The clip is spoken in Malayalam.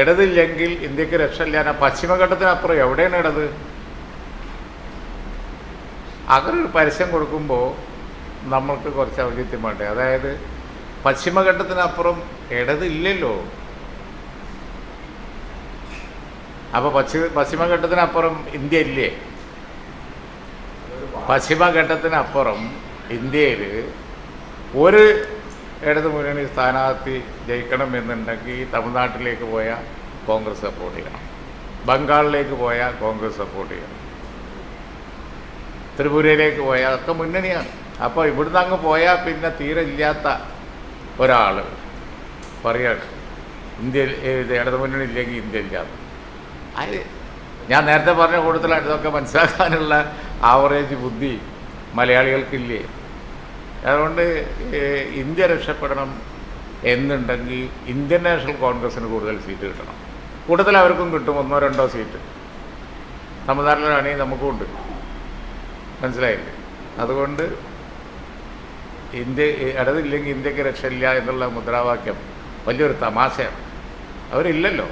ഇടതില്ലെങ്കിൽ ഇന്ത്യയ്ക്ക് രക്ഷയില്ല. പശ്ചിമഘട്ടത്തിനപ്പുറം എവിടെയാണ് ഇടത്? ഒരു പരസ്യം കൊടുക്കുമ്പോൾ നമ്മൾക്ക് കുറച്ച് ഔചിത്യം വേണ്ടേ? അതായത് പശ്ചിമഘട്ടത്തിനപ്പുറം ഇടതില്ലല്ലോ. അപ്പോൾ പശ്ചിമ പശ്ചിമഘട്ടത്തിനപ്പുറം ഇന്ത്യ ഇല്ലേ? പശ്ചിമഘട്ടത്തിനപ്പുറം ഇന്ത്യയിൽ ഒരു ഇടത് മുന്നണി സ്ഥാനാർത്ഥി ജയിക്കണം എന്നുണ്ടെങ്കിൽ തമിഴ്നാട്ടിലേക്ക് പോയാൽ കോൺഗ്രസ് സപ്പോർട്ട് ചെയ്യണം. ബംഗാളിലേക്ക് പോയാൽ കോൺഗ്രസ് സപ്പോർട്ട് ചെയ്യണം. ത്രിപുരയിലേക്ക് പോയാൽ ഒക്കെ മുന്നണിയാണ്. അപ്പോൾ ഇവിടുന്ന് അങ്ങ് പോയാൽ പിന്നെ തീരെ ഇല്ലാത്ത ഒരാൾ പറയാണ് ഇന്ത്യയിൽ ഇടത് മുന്നണി ഇല്ലെങ്കിൽ ഇന്ത്യ ഇല്ലാത്ത അത് ഞാൻ നേരത്തെ പറഞ്ഞ കൂടുതലായിട്ട് ഇതൊക്കെ മനസ്സിലാക്കാനുള്ള ആവറേജ് ബുദ്ധി മലയാളികൾക്കില്ലേ? അതുകൊണ്ട് ഇന്ത്യ രക്ഷപ്പെടണം എന്നുണ്ടെങ്കിൽ ഇന്ത്യൻ നാഷണൽ കോൺഗ്രസ്സിന് കൂടുതൽ സീറ്റ് കിട്ടണം. കൂടുതൽ അവർക്കും കിട്ടും ഒന്നോ രണ്ടോ സീറ്റ്. തമിഴ്നാട്ടിലാണെങ്കിൽ നമുക്കും ഉണ്ട്. മനസ്സിലായില്ലേ? അതുകൊണ്ട് ഇന്ത്യ ഇടതില്ലെങ്കിൽ ഇന്ത്യയ്ക്ക് രക്ഷയില്ല എന്നുള്ള മുദ്രാവാക്യം വലിയൊരു തമാശയാണ്. അവരില്ലല്ലോ.